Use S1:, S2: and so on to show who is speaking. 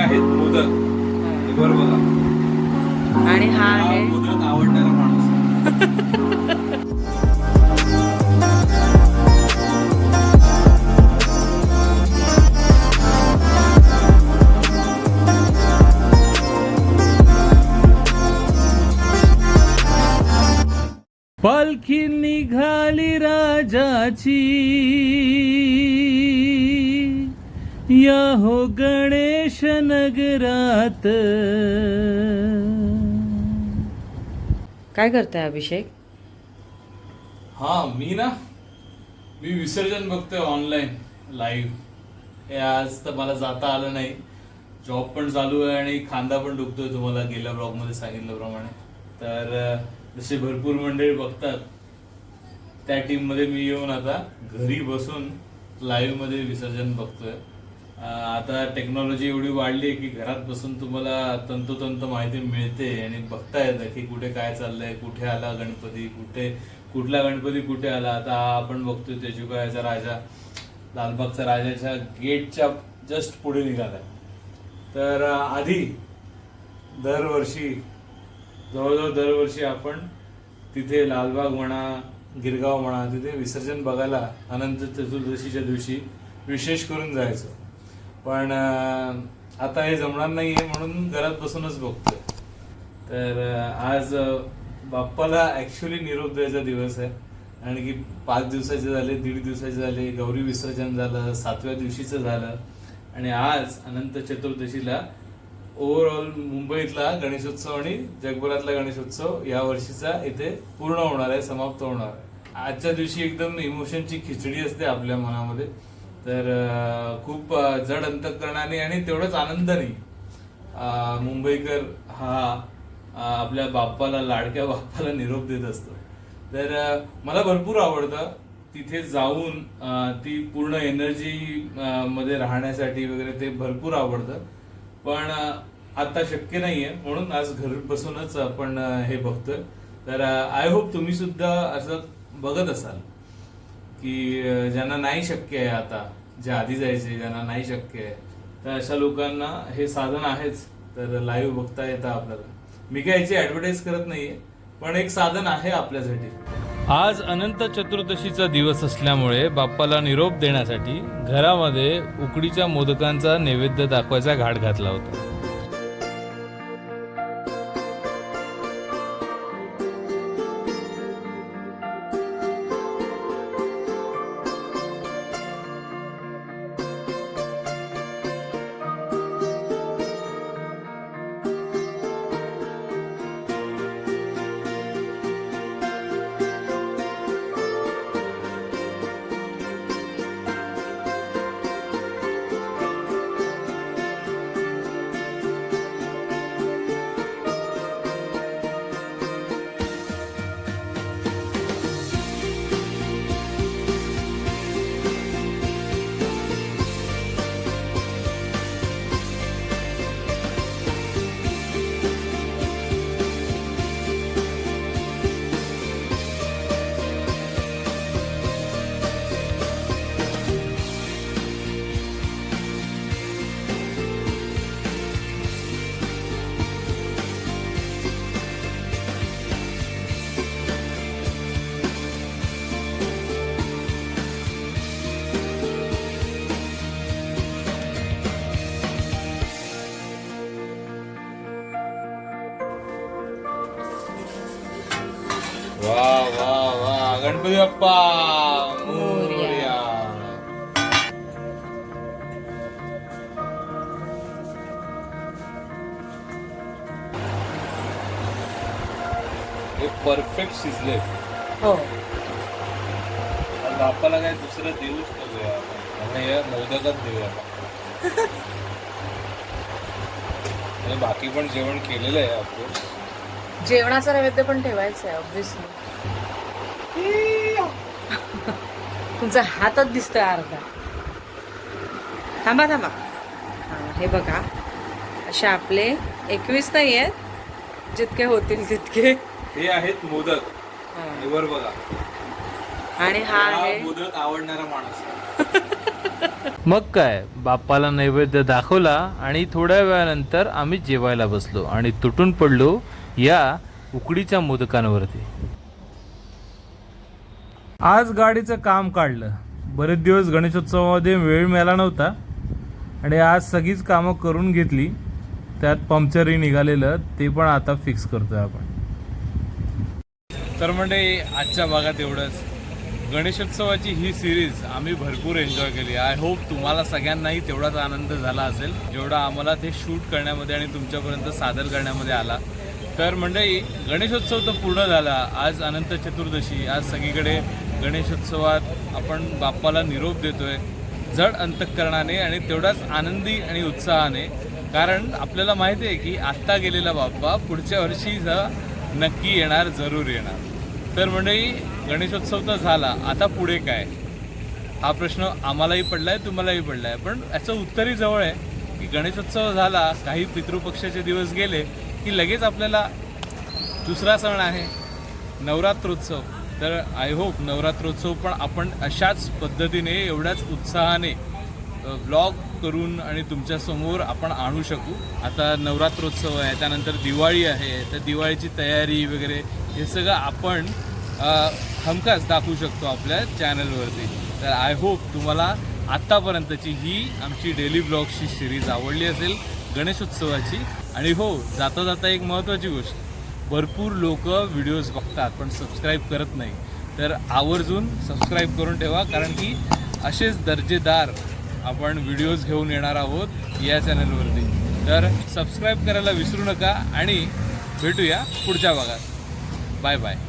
S1: हे वर बघा
S2: आणि हा
S1: हा
S2: आहे.
S1: मोदक आवडणारा माणूस. पालखी निघाली राजाची. या हो गणेश नगरात.
S2: काय करताय अभिषेक?
S1: हा मी ना मी विसर्जन बघतोय ऑनलाईन लाईव्ह हे आज तर मला जाता आलं नाही. जॉब पण चालू आहे आणि खांदा पण दुखतोय तुम्हाला. गेल्या ब्लॉगमध्ये सांगितल्याप्रमाणे. तर जसे भरपूर मंडळी बघतात त्या टीममध्ये मी येऊन आता घरी बसून लाईव्हमध्ये विसर्जन बघतोय. आता टेक्नॉलॉजी एवढी वाढली आहे की घरात बसून तुम्हाला तंतोतंत माहिती मिळते आणि बघता येतं की कुठे काय चाललंय कुठे आला गणपती कुठे कुठला गणपती कुठे आला. आता हा आपण बघतोय तेजुकायाचा राजा लालबागचा राजाच्या गेटच्या जस्ट पुढे निघालाय तर आधी दरवर्षी जवळजवळ दरवर्षी आपण तिथे लालबाग म्हणा गिरगाव म्हणा तिथे विसर्जन बघायला अनंत चतुर्दशीच्या दिवशी विशेष करून जायचो. पण आता हे जमणार नाहीये म्हणून घरात बसूनच बघतोय. तर आज बाप्पाला ऍक्च्युली निरोप द्यायचा दिवस आहे. आणखी पाच दिवसाचे झाले दीड दिवसाचे झाले गौरी विसर्जन झालं सातव्या दिवशीचं झालं. आणि आज अनंत चतुर्दशीला ओव्हरऑल मुंबईतला गणेशोत्सव आणि जगभरातला गणेशोत्सव या वर्षीचा इथे पूर्ण होणार आहे समाप्त होणार आहे. आजच्या दिवशी एकदम इमोशनची खिचडी असते आपल्या मनामध्ये. तर खूप जड अंतकरणाने आणि तेवढंच आनंदाने मुंबईकर हा आपल्या बाप्पाला लाडक्या बाप्पाला निरोप देत असतो. तर मला भरपूर आवडतं तिथे जाऊन ती पूर्ण एनर्जी मध्ये राहण्यासाठी वगैरे ते भरपूर आवडतं. पण आता शक्य नाहीये म्हणून आज घर बसूनच आपण हे बघतोय. तर आय होप तुम्ही सुद्धा असं बघत असाल. की ज्यांना नाही शक्य आहे आता जे आधी जायचे ज्यांना नाही शक्य आहे तर अशा लोकांना हे साधन आहेच. तर लाईव्ह बघता येतं आपल्याला. मी काय याची ऍडव्हर्टाईज करत नाहीये पण एक साधन आहे आपल्यासाठी. आज अनंत चतुर्दशीचा दिवस असल्यामुळे बाप्पाला निरोप देण्यासाठी घरामध्ये उकडीच्या मोदकांचा नैवेद्य दाखवायचा घाट घातला होता. वा वा वा. गणपती बाप्पा. मोरया. हे परफेक्ट शिजले.
S2: हो.
S1: बाप्पाला काय दुसरं देऊच नकोया आपण हे मोदकच देऊया बाकी पण जेवण केलेलं आहे ऑफकोर्स
S2: जेवणाचा नैवेद्य पण ठेवायचं आहे ऑब्विसली तुमचा हातच दिसतोय अर्धा. थांबा थांबा. हा, हे बघा. असे आपले एकवीस नाही आहेत. जितके होतील तितके.
S1: हे आहेत मोदक. बघा.
S2: आणि हा
S1: हा
S2: आहे
S1: मोदक आवडणारा माणूस मग काय बाप्पाला नैवेद्य दाखवला आणि थोड्या वेळानंतर आम्ही जेवायला बसलो आणि तुटून पडलो या उकडीच्या मोदकांवरती. आज गाडीचं काम काढलं. बरेच दिवस गणेशोत्सवामध्ये वेळ मिळाला नव्हता आणि आज सगळीच कामं करून घेतली. त्यात पंक्चरही निघालेलं ते पण आता फिक्स करतोय आपण. तर म्हणजे आजच्या भागात एवढंच. गणेशोत्सवाची ही सिरीज आम्ही भरपूर एन्जॉय केली. आय होप तुम्हाला सगळ्यांनाही तेवढाच आनंद झाला असेल जेवढा आम्हाला ते शूट करण्यामध्ये आणि तुमच्यापर्यंत सादर करण्यामध्ये आला. तर मंडळी गणेशोत्सव तर पूर्ण झाला. आज अनंत चतुर्दशी. आज सगळीकडे गणेशोत्सवात आपण बाप्पाला निरोप देतोय जड अंतःकरणाने आणि तेवढाच आनंदी आणि उत्साहाने. कारण आपल्याला माहिती आहे की आत्ता गेलेला बाप्पा पुढच्या वर्षी नक्की येणार जरूर येणार. तर मंडळी गणेशोत्सव तर झाला. आता पुढे काय? हा प्रश्न आम्हालाही पडलाय तुम्हालाही पडलाय. पण याचं उत्तरही जवळ आहे की गणेशोत्सव झाला काही पितृपक्षाचे दिवस गेले की लगेच आपल्याला दुसरा सण आहे नवरात्रोत्सव. तर आय होप नवरात्रोत्सव पण आपण अशाच पद्धतीने एवढ्याच उत्साहाने ब्लॉग करून आणि तुमच्यासमोर आपण आणू शकू. आता नवरात्रोत्सव आहे त्यानंतर दिवाळी आहे तर दिवाळीची तयारी वगैरे हे सगळं आपण हमखास दाखवू शकतो आपल्या चॅनलवरती. तर आय होप तुम्हाला आत्तापर्यंतची ही आमची डेली ब्लॉगची सिरीज आवडली असेल गणेशोत्सवाची. आणि हो जाता जाता एक महत्त्वाची गोष्ट भरपूर लोक व्हिडिओज बघतात पण सबस्क्राईब करत नाही. तर आवर्जून सबस्क्राईब करून ठेवा कारण की असेच दर्जेदार आपण व्हिडिओज घेऊन येणार आहोत या चॅनलवरती तर सबस्क्राईब करायला विसरू नका आणि भेटूया पुढच्या भागात. Bye bye.